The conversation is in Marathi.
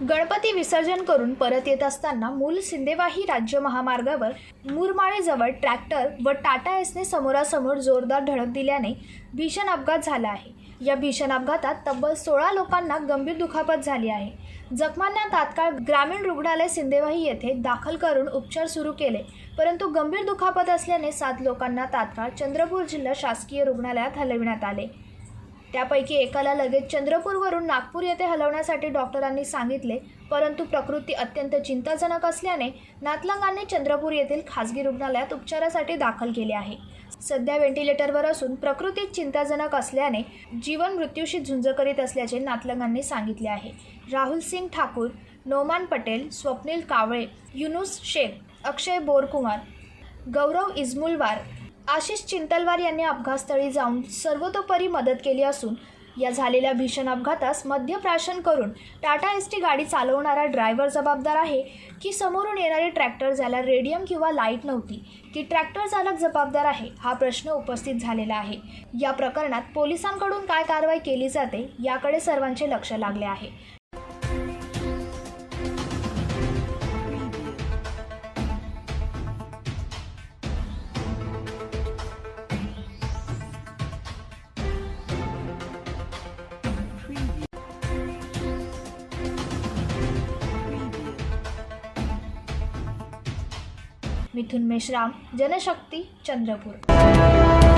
गणपती विसर्जन करून परत येत असताना मूल सिंदेवाही राज्य महामार्गावर मुरमाळेजवळ ट्रॅक्टर व टाटा एसने समोरासमोर जोरदार धडक दिल्याने भीषण अपघात झाला आहे. या भीषण अपघातात तब्बल सोळा लोकांना गंभीर दुखापत झाली आहे. जखमांना तात्काळ ग्रामीण रुग्णालय सिंदेवाही येथे दाखल करून उपचार सुरू केले परंतु गंभीर दुखापत असल्याने सात लोकांना तात्काळ चंद्रपूर जिल्हा शासकीय रुग्णालयात हलविण्यात आले. त्यापैकी एकाला लगेच चंद्रपूरवरून नागपूर येथे हलवण्यासाठी डॉक्टरांनी सांगितले परंतु प्रकृती अत्यंत चिंताजनक असल्याने नातलंगांनी चंद्रपूर येथील खासगी रुग्णालयात उपचारासाठी दाखल केले आहे. सध्या व्हेंटिलेटरवर असून प्रकृतीत चिंताजनक असल्याने जीवन मृत्यूशी झुंज करीत असल्याचे नातलंगांनी सांगितले आहे. राहुल सिंग ठाकूर नोमान पटेल स्वप्नील कावळे युनुस शेख अक्षय बोरकुमार गौरव इजमुलवार आशिष चिंतलवार यांनी अपघातस्थळी जाऊन सर्वतोपरी मदत केली असून या झालेल्या भीषण अपघातास मध्यप्राशन करून टाटा एस टी गाडी चालवणारा ड्रायव्हर जबाबदार आहे की समोरून येणारी ट्रॅक्टर ज्याला रेडियम किंवा लाइट नव्हती की ट्रॅक्टर चालक जबाबदार आहे हा प्रश्न उपस्थित झालेला आहे. या प्रकरणात पोलिसांकडून काय कारवाई केली जाते याकडे सर्वांचे लक्ष लागले आहे. मिथुन मेश्राम जनशक्ती चंद्रपूर.